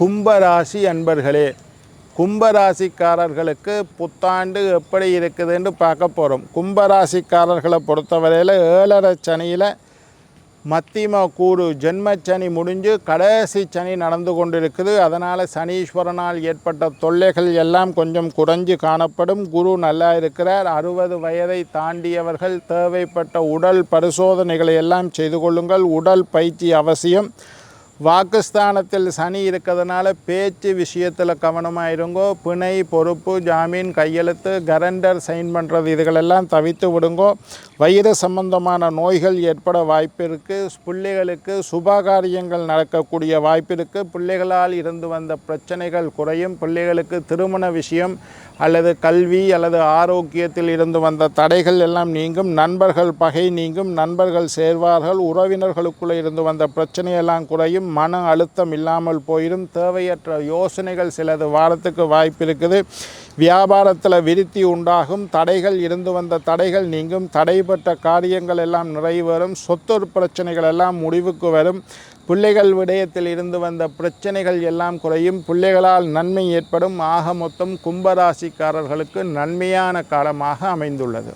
கும்பராசி அன்பர்களே கும்பராசிக்காரர்களுக்கு புத்தாண்டு எப்படி இருக்குதுன்னு பார்க்க போகிறோம் கும்பராசிக்காரர்களை பொறுத்தவரையில் ஏழரை சனியில் மத்திம கூறு ஜென்மச்சனி முடிஞ்சு கடைசி சனி நடந்து கொண்டிருக்குது. அதனால் சனீஸ்வரனால் ஏற்பட்ட தொல்லைகள் எல்லாம் கொஞ்சம் குறைஞ்சு காணப்படும். குரு நல்லா இருக்கிறார். அறுபது வயதை தாண்டியவர்கள் தேவைப்பட்ட உடல் பரிசோதனைகளை எல்லாம் செய்து கொள்ளுங்கள். உடல் பயிற்சி அவசியம். வாக்குஸ்தானத்தில் சனி இருக்கிறதுனால பேச்சு விஷயத்தில் கவனமாக இருங்கோ பிணை பொறுப்பு ஜாமீன் கையெழுத்து கரண்டர் சைன் பண்ணுறது இதுகளெல்லாம் தவித்து விடுங்கோ. வயிறு சம்பந்தமான நோய்கள் ஏற்பட வாய்ப்பு இருக்குது பிள்ளைகளுக்கு சுபகாரியங்கள் நடக்கக்கூடிய வாய்ப்பு இருக்குது பிள்ளைகளால் இருந்து வந்த பிரச்சனைகள் குறையும். பிள்ளைகளுக்கு திருமண விஷயம் அல்லது கல்வி அல்லது ஆரோக்கியத்தில் இருந்து வந்த தடைகள் எல்லாம் நீங்கும். நண்பர்கள் பகை நீங்கும். நண்பர்கள் சேர்வார்கள். உறவினர்களுக்குள்ளே இருந்து வந்த பிரச்சனையெல்லாம் குறையும். மன அழுத்தம் இல்லாமல் போயிடும் தேவையற்ற யோசனைகள் சிலது வாரத்துக்கு வாய்ப்பு இருக்குது வியாபாரத்தில் விருத்தி உண்டாகும் தடைகள் இருந்து வந்த தடைகள் நீங்கும் தடைபட்ட காரியங்கள் எல்லாம் நிறைவேறும் சொத்து பிரச்சனைகள் எல்லாம் முடிவுக்கு வரும். பிள்ளைகள் விடயத்தில் இருந்து வந்த பிரச்சனைகள் எல்லாம் குறையும். பிள்ளைகளால் நன்மை ஏற்படும். ஆக மொத்தம் கும்பராசிக்காரர்களுக்கு நன்மையான காலமாக அமைந்துள்ளது.